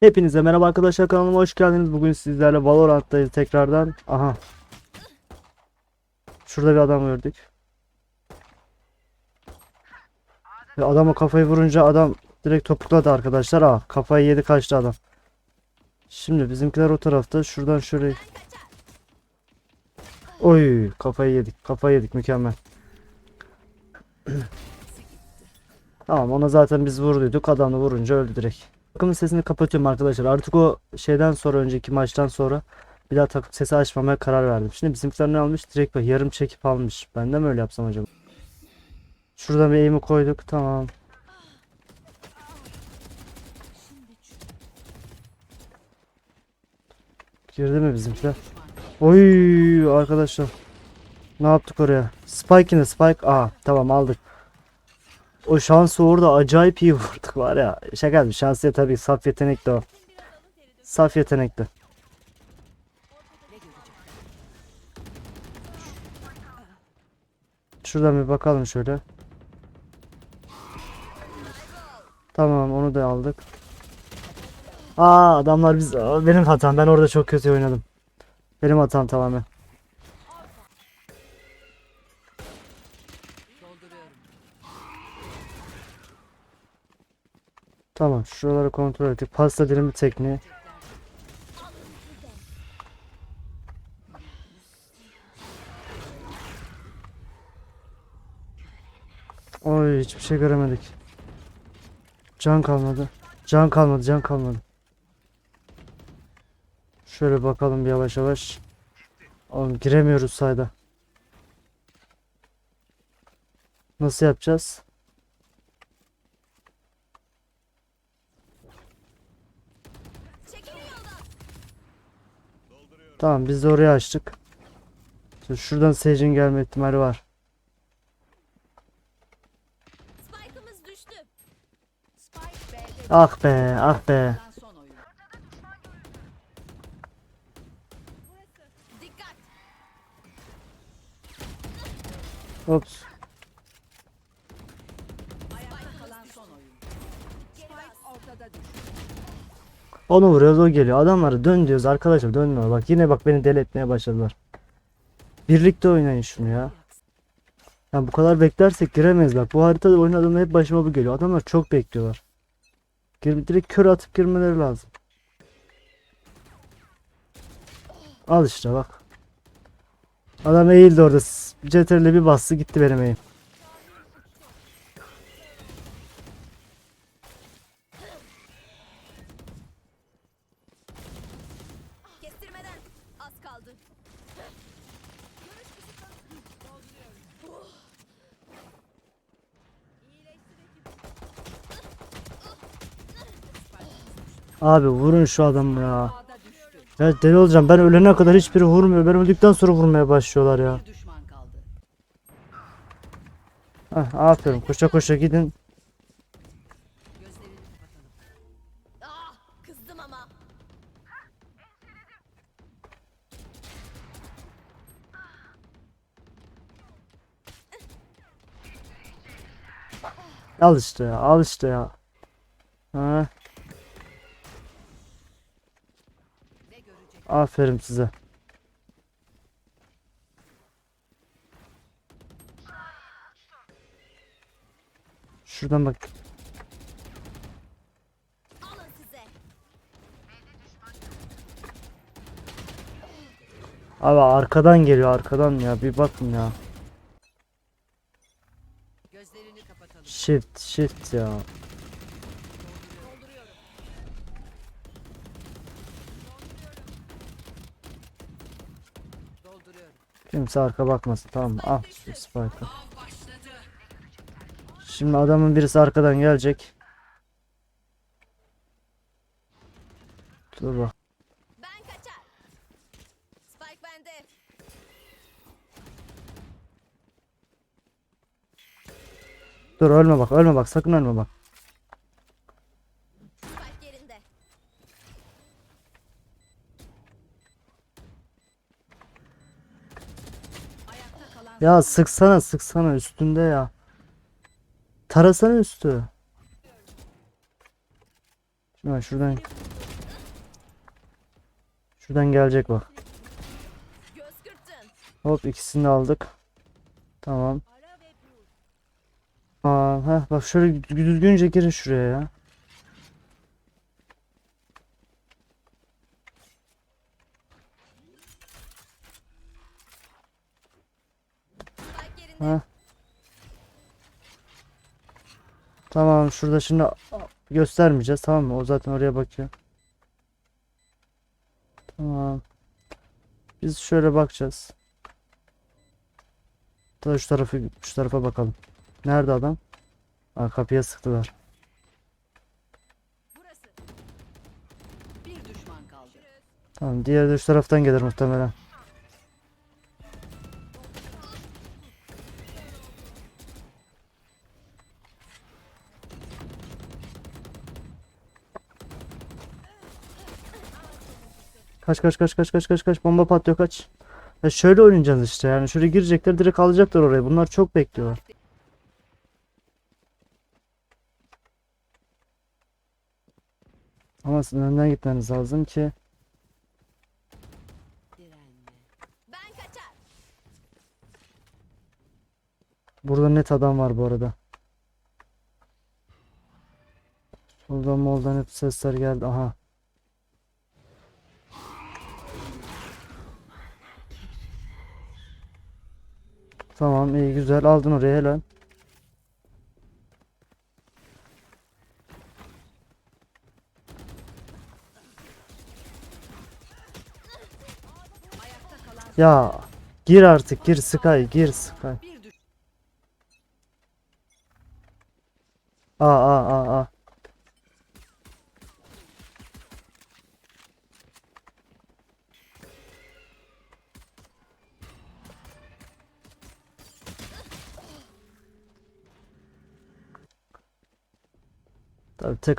Hepinize merhaba arkadaşlar kanalıma hoş geldiniz. Bugün sizlerle Valorant'tayız tekrardan. Aha. Şurada bir adam gördük. Ve adama kafayı vurunca adam direkt topukladı arkadaşlar. Aa, kafayı yedi kaçtı adam. Şimdi bizimkiler o tarafta. Şuradan şöyle. Oy kafayı yedik. Kafayı yedik mükemmel. Tamam ona zaten biz vurduyduk. Adamı vurunca öldü direkt. Takımın sesini kapatıyorum arkadaşlar. Artık o şeyden sonra önceki maçtan sonra bir daha takım sesi açmamaya karar verdim. Şimdi bizimkiler ne almış? Direkt bak yarım çekip almış. Ben de mi öyle yapsam acaba? Şurada bir aim'i koyduk. Tamam. Girdi mi bizimkiler? Oy arkadaşlar. Ne yaptık oraya? Spike yine Spike. Aa tamam aldık. O şansı orada acayip iyi vurduk var ya. Şaka bir şansı ya tabii saf yetenekli o. Saf yetenekli. Şuradan bir bakalım şöyle. Tamam onu da aldık. Aa adamlar biz benim hatam. Ben orada çok kötü oynadım. Benim hatam tamamen. Tamam şuraları kontrol ettik. Pasta dilimi tekniği. Oy hiçbir şey göremedik. Can kalmadı. Can kalmadı, can kalmadı. Şöyle bakalım bir yavaş yavaş. Oğlum giremiyoruz sayda. Nasıl yapacağız? Tamam biz de oraya açtık. Şimdi şuradan Sage'in gelme ihtimali var. Ah be, ah be. Ops. Ayakta kalan son oyun. Spike ortada düştü. Onu vuruyoruz o geliyor. Adamları dön diyoruz arkadaşlar dönmüyor. Bak yine bak beni deli etmeye başladılar. Birlikte oynayın şunu ya. Ya bu kadar beklersek giremeyiz bak. Bu haritada oynadığımda hep başıma bu geliyor. Adamlar çok bekliyorlar. Gir, direkt kör atıp girmeleri lazım. Al işte bak. Adam eğildi orada. CTRL'e bir bastı gitti benim eğim. Abi vurun şu adamı ya. Ya deli olacağım. Ben ölene kadar hiçbiri vurmuyor. Ben öldükten sonra vurmaya başlıyorlar ya. Hah, aferin. Koşa koşa gidin. Al işte ya. Al işte ya. Aferin size. Şuradan bak. Abi arkadan geliyor arkadan ya. Bir bakın ya. Shift shift ya. Kimse arka bakmasın tamam mı? Al şu spike'ı. Şimdi adamın birisi arkadan gelecek. Dur bak. Dur ölme bak ölme bak sakın ölme bak. Ya sıksana sıksana üstünde ya. Tarasana üstü. Şimdi şuradan. Şuradan gelecek bak. Hop ikisini aldık. Tamam. Aa, heh, bak şöyle düzgünce girin şuraya ya. Ha. Tamam şurada şimdi göstermeyeceğiz tamam mı? O zaten oraya bakıyor. Tamam. Biz şöyle bakacağız. Da şu tarafı şu tarafa bakalım. Nerede adam? Aa, kapıya sıktılar. Burası. Bir düşman kaldı. Tamam diğeri de şu taraftan gelir muhtemelen. Kaç kaç kaç kaç kaç kaç kaç bomba patlıyor kaç. Ya şöyle oynayacağız işte yani şöyle girecekler direkt alacaklar orayı. Bunlar çok bekliyorlar. Ama sizin önden gitmeniz lazım ki. Burada net adam var bu arada. Soldan moldan hep sesler geldi. Aha. Tamam iyi güzel aldın oraya helal. Ya gir artık gir Sky gir Sky. Aa aa aa aa.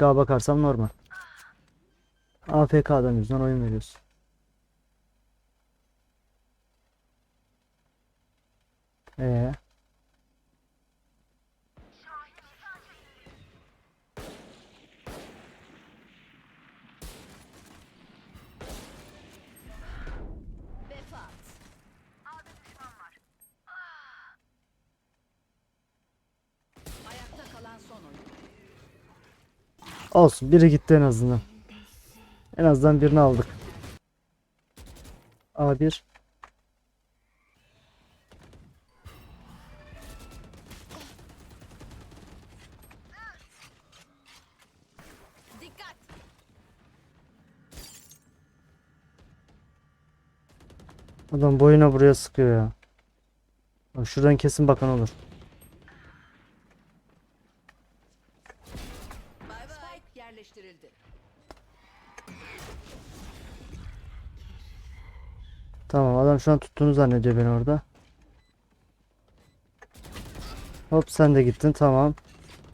A bakarsam normal. AFK adam yüzünden oyun veriyorsun. Ee, olsun biri gitti en azından. En azından birini aldık. A1 Dikkat. Adam boyuna buraya sıkıyor ya. Şuradan kesin bakan olur. Adam şu an tuttuğunu zannediyor beni orada. Hop sen de gittin tamam.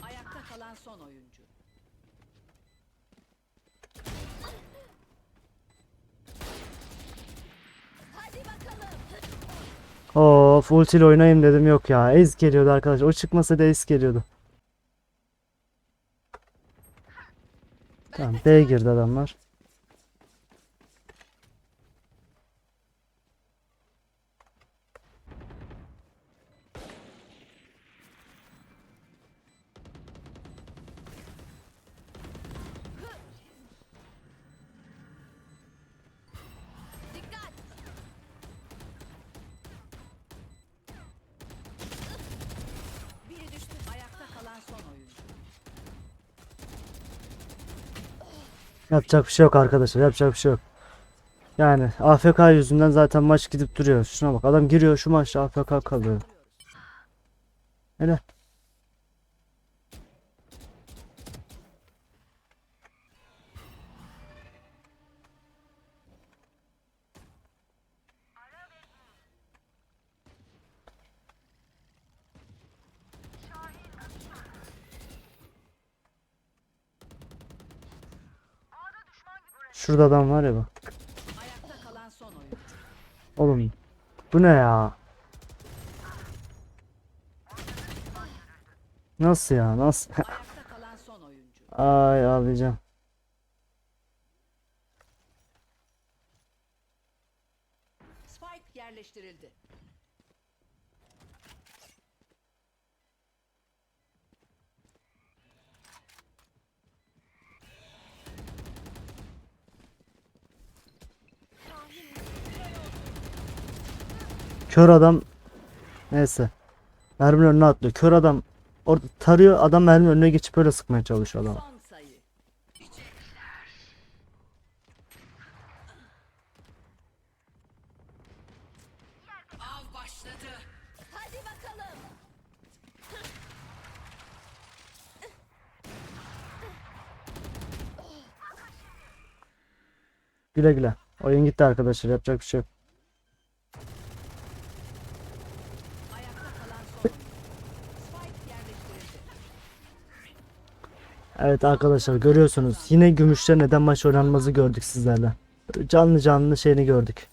Ayakta kalan son oyuncu. Hadi bakalım. Of ultiyle oynayayım dedim yok ya. Ez geliyordu arkadaşlar. O çıkmasa da ez geliyordu. Tamam B girdi adamlar. Dikkat. Biri düştü. Ayakta kalan son oyuncu. Yapacak bir şey yok arkadaşlar. Yapacak bir şey yok. Yani AFK yüzünden zaten maç gidip duruyor. Şuna bak adam giriyor şu maçta AFK kalıyor. Helal. Şurada adam var ya bak. Oğlum bu ne ya? Nasıl ya? Nasıl? Ay ağlayacağım. yerleştirildi. Kör adam neyse. Merminin önüne atlıyor. Kör adam orada tarıyor. Adam merminin önüne geçip öyle sıkmaya çalışıyor bakalım. Güle güle. Oyun gitti arkadaşlar. Yapacak bir şey yok. Ayakta kalan son oyuncu. Spike yerleştirildi. Evet arkadaşlar görüyorsunuz. Yine gümüşte neden maç oynanmazı gördük sizlerle. Canlı canlı şeyini gördük.